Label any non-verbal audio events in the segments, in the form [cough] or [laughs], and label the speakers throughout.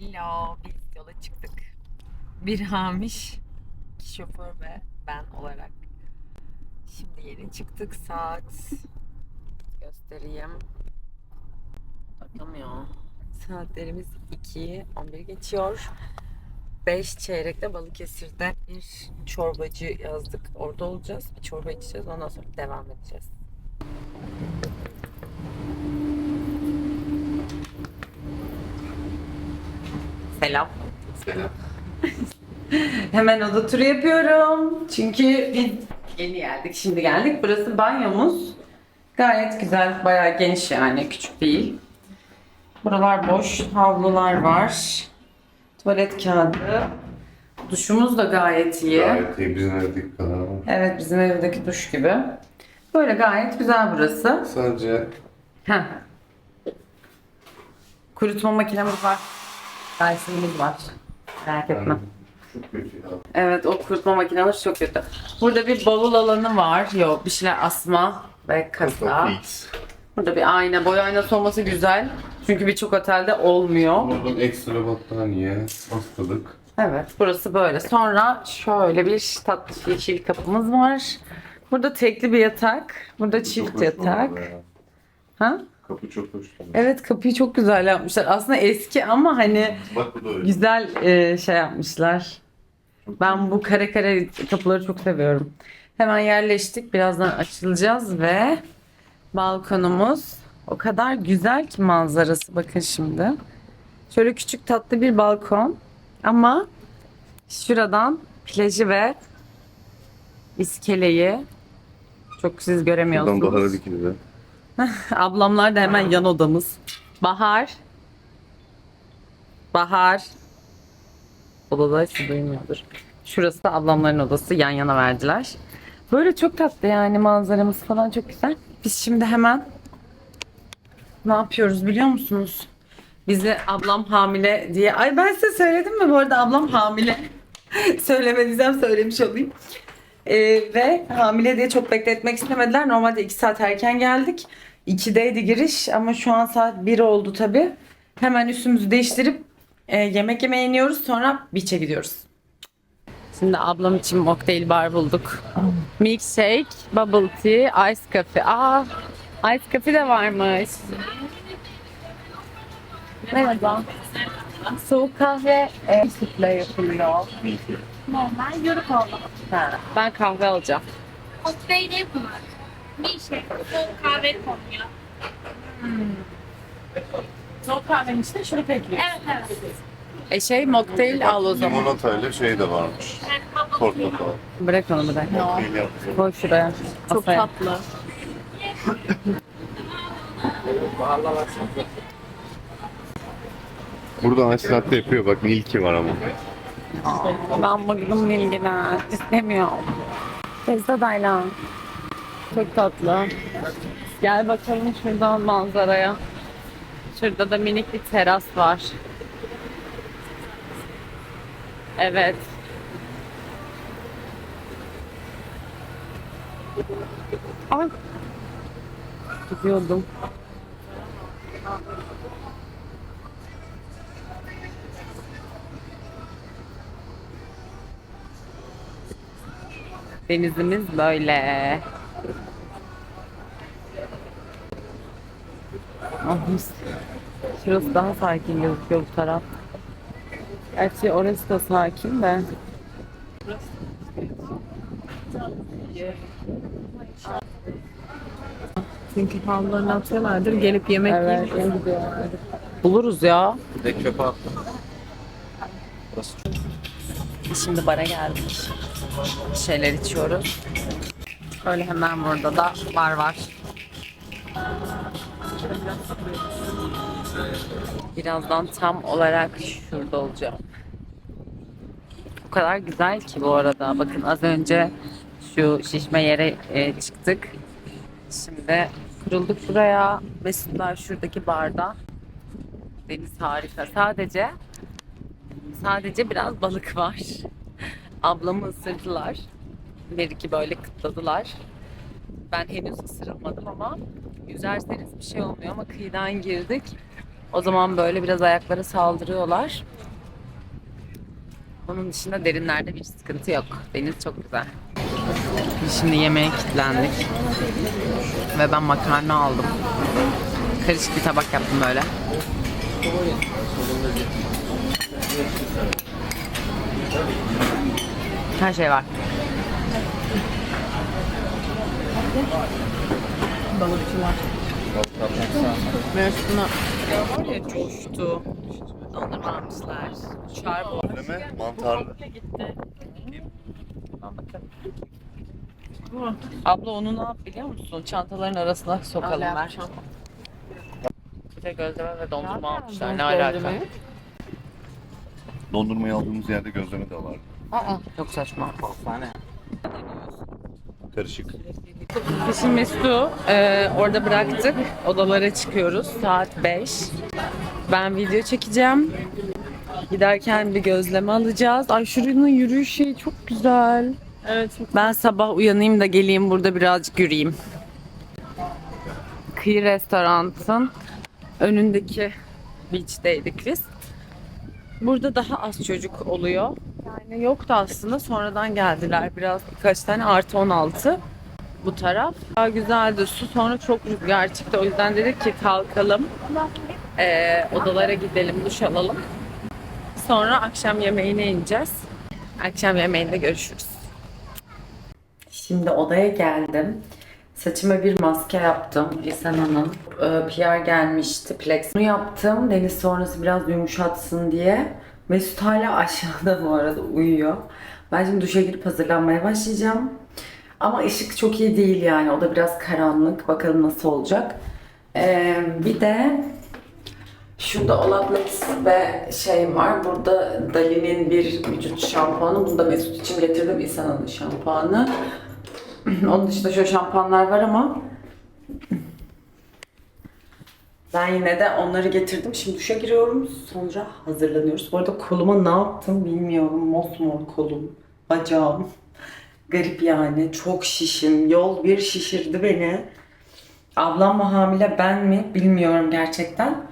Speaker 1: Hello, biz yola çıktık. Bir Hamiş, iki şoför ve ben olarak. Şimdi yeni çıktık saat göstereyim. Bakamıyor. Saatlerimiz 2, 11 geçiyor. 5 çeyrekte Balıkesir'de bir çorbacı yazdık. Orada olacağız. Bir çorba içeceğiz. Ondan sonra devam edeceğiz. Selam.
Speaker 2: Selam. [laughs]
Speaker 1: Hemen oda turu yapıyorum. Çünkü biz yeni geldik, şimdi geldik. Burası banyomuz. Gayet güzel, bayağı geniş yani, küçük değil. Buralar boş, havlular var. Tuvalet kağıdı. Duşumuz da gayet iyi.
Speaker 2: Gayet iyi bizim evdeki kadar var.
Speaker 1: Evet, bizim evdeki duş gibi. Böyle gayet güzel burası.
Speaker 2: Sadece
Speaker 1: Heh. Kurutma makinemiz var. Dyson'ımız var. Merak etme.
Speaker 2: yani çok kötü ya.
Speaker 1: Evet o kurutma makinesi çok kötü. Burada bir bavul alanı var. Yok bir şeyler asma ve kasa. Burada bir ayna. Boy aynası olması güzel. Çünkü birçok otelde olmuyor.
Speaker 2: Buradan ekstra battaniye, hastalık.
Speaker 1: Evet burası böyle. Sonra şöyle bir tatlı yeşil kapımız var. Burada tekli bir yatak. Burada çift yatak. Ha?
Speaker 2: Kapı çok hoş.
Speaker 1: Evet kapıyı çok güzel yapmışlar. Aslında eski ama hani
Speaker 2: Bak bu da öyle.
Speaker 1: güzel e, şey yapmışlar. Ben bu kare kare kapıları çok seviyorum. Hemen yerleştik. Birazdan açılacağız ve balkonumuz o kadar güzel ki manzarası. Bakın şimdi. Şöyle küçük tatlı bir balkon. Ama şuradan plajı ve iskeleyi çok siz
Speaker 2: Buradan
Speaker 1: göremiyorsunuz.
Speaker 2: Bahar'a dikildi. [laughs]
Speaker 1: Ablamlar da hemen yan odamız. Bahar. Bahar. Odada hiç duymuyordur. Şurası da ablamların odası. Yan yana verdiler. Böyle çok tatlı yani manzaramız falan çok güzel. Biz şimdi hemen ne yapıyoruz biliyor musunuz? Bizi ablam hamile diye. Ay ben size söyledim mi bu arada ablam hamile. [laughs] Söylemediysem söylemiş olayım. Ee, ve hamile diye çok bekletmek istemediler. Normalde 2 saat erken geldik. 2'deydi giriş ama şu an saat 1 oldu tabi. Hemen üstümüzü değiştirip e, yemek yemeye iniyoruz. Sonra beach'e gidiyoruz. Şimdi ablam için mocktail bar bulduk. Milkshake, bubble tea, ice coffee. Aa, ice coffee de varmış. Merhaba. Soğuk kahve e, sütle yapılıyor.
Speaker 3: Normal yörük oldu.
Speaker 1: Ha, ben kahve alacağım.
Speaker 3: Kokteyl yapılır. Bir şey, soğuk kahve konuyor.
Speaker 1: Soğuk kahvenin içine şurup ekliyor.
Speaker 3: Evet evet.
Speaker 1: E şey mocktail al o zaman.
Speaker 2: Limonatayla şey de varmış. Portakal.
Speaker 1: Bırak onu bırak.
Speaker 2: Yaptı.
Speaker 1: Koy şuraya.
Speaker 3: Çok
Speaker 1: Masaya.
Speaker 3: tatlı.
Speaker 2: Burada ice latte yapıyor bak Milky var ama.
Speaker 1: Ben bugün bilgiler istemiyorum. Teyze Dayla. Çok tatlı. Gel bakalım şuradan manzaraya. Şurada da minik bir teras var. Evet. Ay. Gidiyordum. Denizimiz böyle. Ah. Şurası daha sakin gözüküyor bu taraf. Gerçi orası da sakin de.
Speaker 4: Çünkü havlularını atıyorlardır. Gelip yemek
Speaker 1: Evet.
Speaker 4: yiyip.
Speaker 1: Buluruz ya.
Speaker 2: Bir de çöpe attım.
Speaker 1: Şimdi bara geldik. Bir şeyler içiyoruz. Böyle hemen burada da bar var. Birazdan tam olarak şurada olacağım. O kadar güzel ki bu arada. Bakın az önce şu şişme yere e, çıktık. Şimdi kurulduk buraya. Mesutlar şuradaki barda. Deniz harika. Sadece Sadece biraz balık var. Ablamı ısırdılar. Bir iki böyle kıtladılar. Ben henüz ısırılmadım ama yüzerseniz bir şey olmuyor ama kıyıdan girdik. O zaman böyle biraz ayaklara saldırıyorlar. Onun dışında derinlerde bir sıkıntı yok. Deniz çok güzel. Biz şimdi yemeğe kilitlendik. Ve ben makarna aldım. Karışık bir tabak yaptım böyle. Her şey var.
Speaker 4: Balıkçılar. Mersin'e var ya coştu.
Speaker 1: Dondurma almışlar. Şarbo.
Speaker 2: Deme mantarlı.
Speaker 1: Abla onu ne yap biliyor musun? Çantaların arasına sokalım ver. Bir de gözleme ve dondurma almışlar. Ne alaka?
Speaker 2: Dondurmayı aldığımız yerde gözleme de var.
Speaker 1: Aa, çok saçma.
Speaker 2: Karışık.
Speaker 1: Biz şimdi Mesut'u e, orada bıraktık. Odalara çıkıyoruz. Saat 5. Ben video çekeceğim. Giderken bir gözleme alacağız. Ay şuranın yürüyüş şeyi çok güzel.
Speaker 4: Evet.
Speaker 1: Ben sabah uyanayım da geleyim burada birazcık yürüyeyim. Kıyı Restorant'ın önündeki beach'teydik biz. Burada daha az çocuk oluyor. Yani yoktu aslında sonradan geldiler biraz birkaç tane artı 16 bu taraf. Daha güzeldi su sonra çok rüzgar çıktı o yüzden dedik ki kalkalım Ee, odalara gidelim duş alalım. Sonra akşam yemeğine ineceğiz. Akşam yemeğinde görüşürüz. Şimdi odaya geldim. Saçıma bir maske yaptım. Lisana'nın e, PR gelmişti. Plex. Bunu yaptım. Deniz sonrası biraz yumuşatsın diye. Mesut hala aşağıda bu arada uyuyor. Ben şimdi duşa girip hazırlanmaya başlayacağım. Ama ışık çok iyi değil yani. O da biraz karanlık. Bakalım nasıl olacak. Ee, bir de Şurada Olaplex ve şey var. Burada Dali'nin bir vücut şampuanı. Bunu da Mesut için getirdim. İsana'nın şampuanı. [clears throat] Onun dışında şöyle şampuanlar var ama ben yine de onları getirdim. Şimdi duşa giriyorum. Sonra hazırlanıyoruz. Bu arada koluma ne yaptım bilmiyorum. Mosmor kolum, bacağım. [laughs] Garip yani. Çok şişim. Yol bir şişirdi beni. Ablam mı hamile ben mi bilmiyorum gerçekten.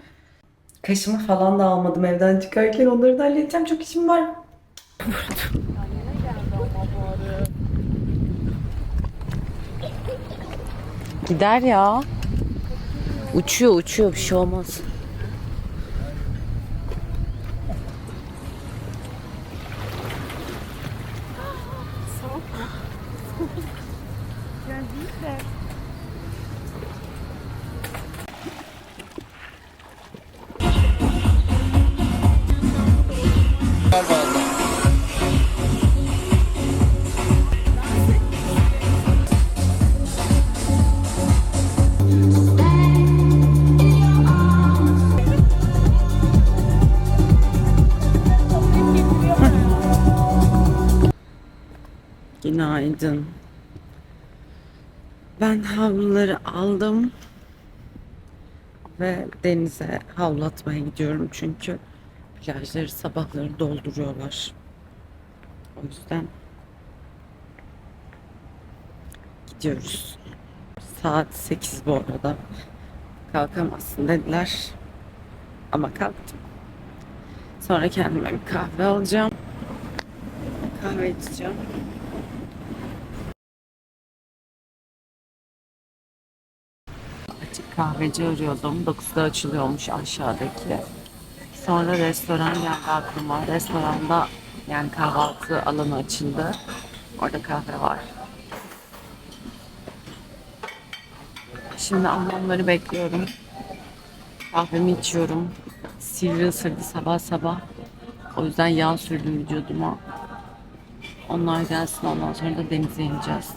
Speaker 1: Kaşımı falan da almadım evden çıkarken. Onları da halledeceğim. Çok işim var. Gider ya. Uçuyor uçuyor bir şey olmaz. [laughs] Günaydın. Ben havluları aldım ve denize havlatmaya gidiyorum çünkü plajları sabahları dolduruyorlar. O yüzden gidiyoruz. Saat 8 bu arada. Kalkamazsın dediler. Ama kalktım. Sonra kendime bir kahve alacağım. Kahve içeceğim. Kahveci arıyordum. 9'da açılıyormuş aşağıdaki. Sonra restoran geldi aklıma. Restoranda yani kahvaltı alanı açıldı. Orada kahve var. Şimdi anlamları bekliyorum. Kahvemi içiyorum. Sivri ısırdı sabah sabah. O yüzden yağ sürdüm vücuduma. Onlar gelsin ondan sonra da denize ineceğiz.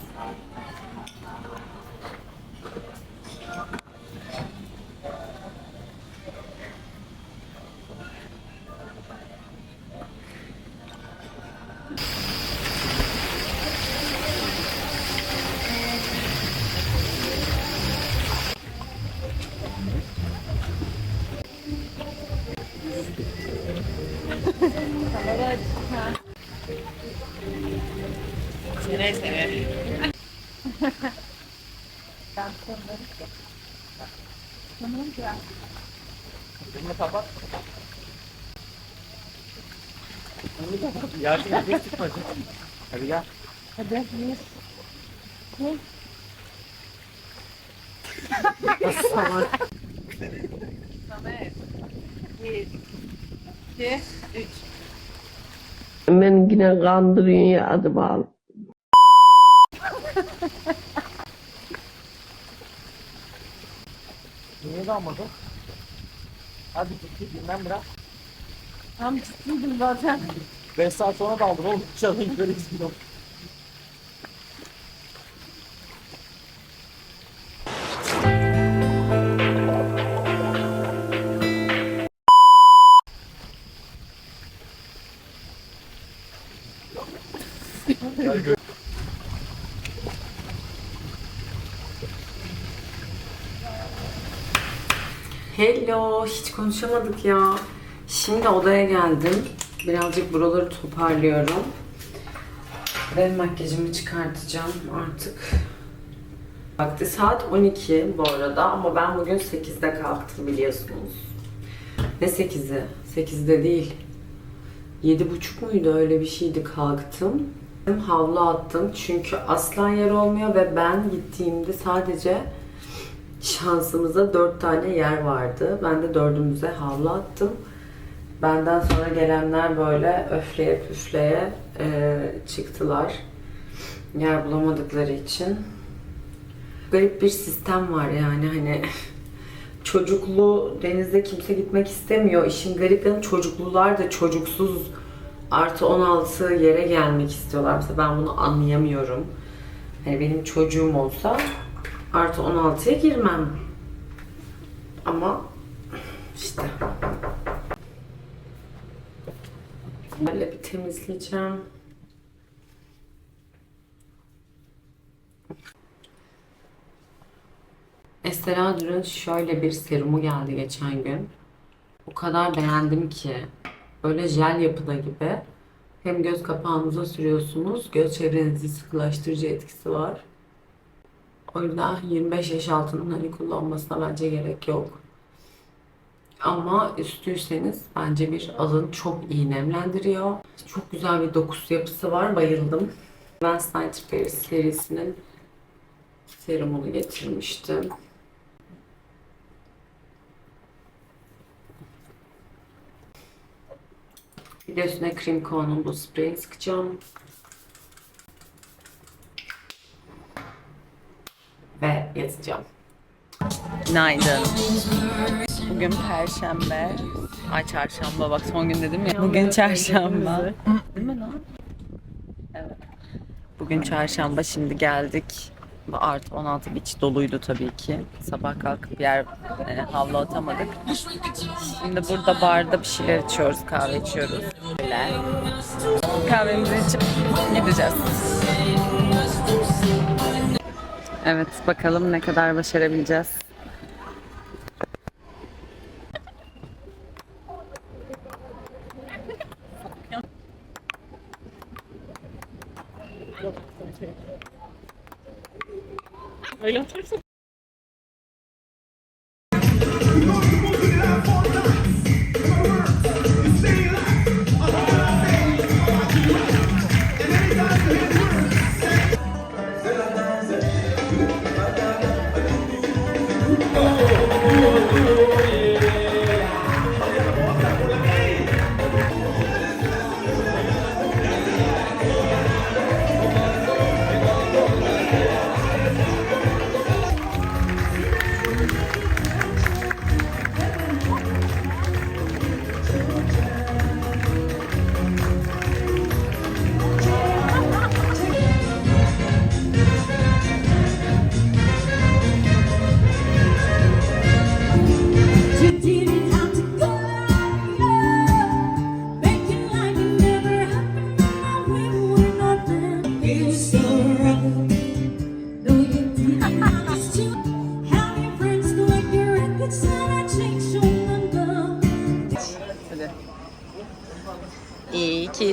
Speaker 5: Ben sanırım ki.
Speaker 6: Sanırım yine kandırıyor adım aldım.
Speaker 5: Niye kalmadın? Hadi ciddi dinlen biraz.
Speaker 1: Tam ciddiydim zaten.
Speaker 5: 5 saat sonra daldım oğlum. Dışarıdan yukarı gidiyorum.
Speaker 1: Hello, hiç konuşamadık ya. Şimdi odaya geldim. Birazcık buraları toparlıyorum. Ve makyajımı çıkartacağım artık. Vakti saat 12 bu arada ama ben bugün 8'de kalktım biliyorsunuz. Ne 8'i? 8'de değil. 7.30 muydu öyle bir şeydi kalktım. Havlu attım çünkü aslan yer olmuyor ve ben gittiğimde sadece şansımıza dört tane yer vardı. Ben de dördümüze havlu attım. Benden sonra gelenler böyle öfleye püfleye e, çıktılar. Yer bulamadıkları için. Garip bir sistem var yani hani [laughs] çocuklu denizde kimse gitmek istemiyor. İşin garip yanı çocuklular da çocuksuz artı 16 yere gelmek istiyorlar. Mesela ben bunu anlayamıyorum. Hani benim çocuğum olsa artı 16'ya girmem. Ama işte böyle bir temizleyeceğim. Estée Lauder'ın şöyle bir serumu geldi geçen gün. O kadar beğendim ki. Böyle jel yapıda gibi. Hem göz kapağınıza sürüyorsunuz. Göz çevrenizi sıkılaştırıcı etkisi var. O yüzden 25 yaş altının hani kullanmasına bence gerek yok. Ama üstüyseniz bence bir alın çok iyi nemlendiriyor. Çok güzel bir dokusu yapısı var. Bayıldım. Ben Night Paris serisinin serumunu getirmiştim. Bir de üstüne Cream Co'nun bu spreyi sıkacağım. Ve yatacağım. Günaydın. Bugün Perşembe. Ay çarşamba bak son gün dedim ya. Bugün çarşamba. Değil mi lan? Evet. Bugün çarşamba şimdi geldik. Artı 16 beach doluydu tabii ki. Sabah kalkıp yer e, havlu atamadık. Şimdi burada barda bir şeyler içiyoruz, kahve içiyoruz. Böyle. Kahvemizi içip gideceğiz. Evet bakalım ne kadar başarabileceğiz.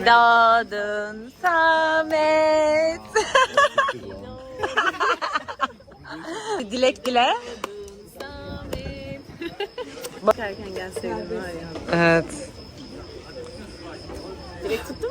Speaker 1: Doğdun Samet. [laughs] Dilek dile.
Speaker 4: Erken gelseydin var ya.
Speaker 7: Evet.
Speaker 4: Direkt tuttum.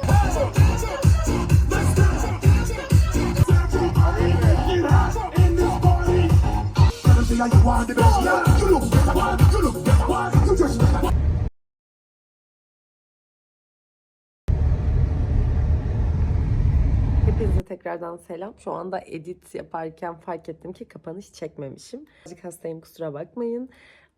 Speaker 1: Hepinize tekrardan selam. Şu anda edit yaparken fark ettim ki kapanış çekmemişim. Birazcık hastayım kusura bakmayın.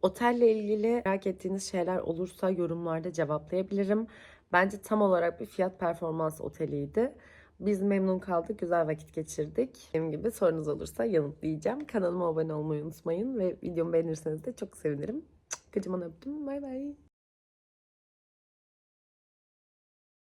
Speaker 1: Otelle ilgili merak ettiğiniz şeyler olursa yorumlarda cevaplayabilirim. Bence tam olarak bir fiyat performans oteliydi. Biz memnun kaldık, güzel vakit geçirdik. Benim gibi sorunuz olursa yanıtlayacağım. Kanalıma abone olmayı unutmayın ve videomu beğenirseniz de çok sevinirim. Kocaman öptüm. Bay bay.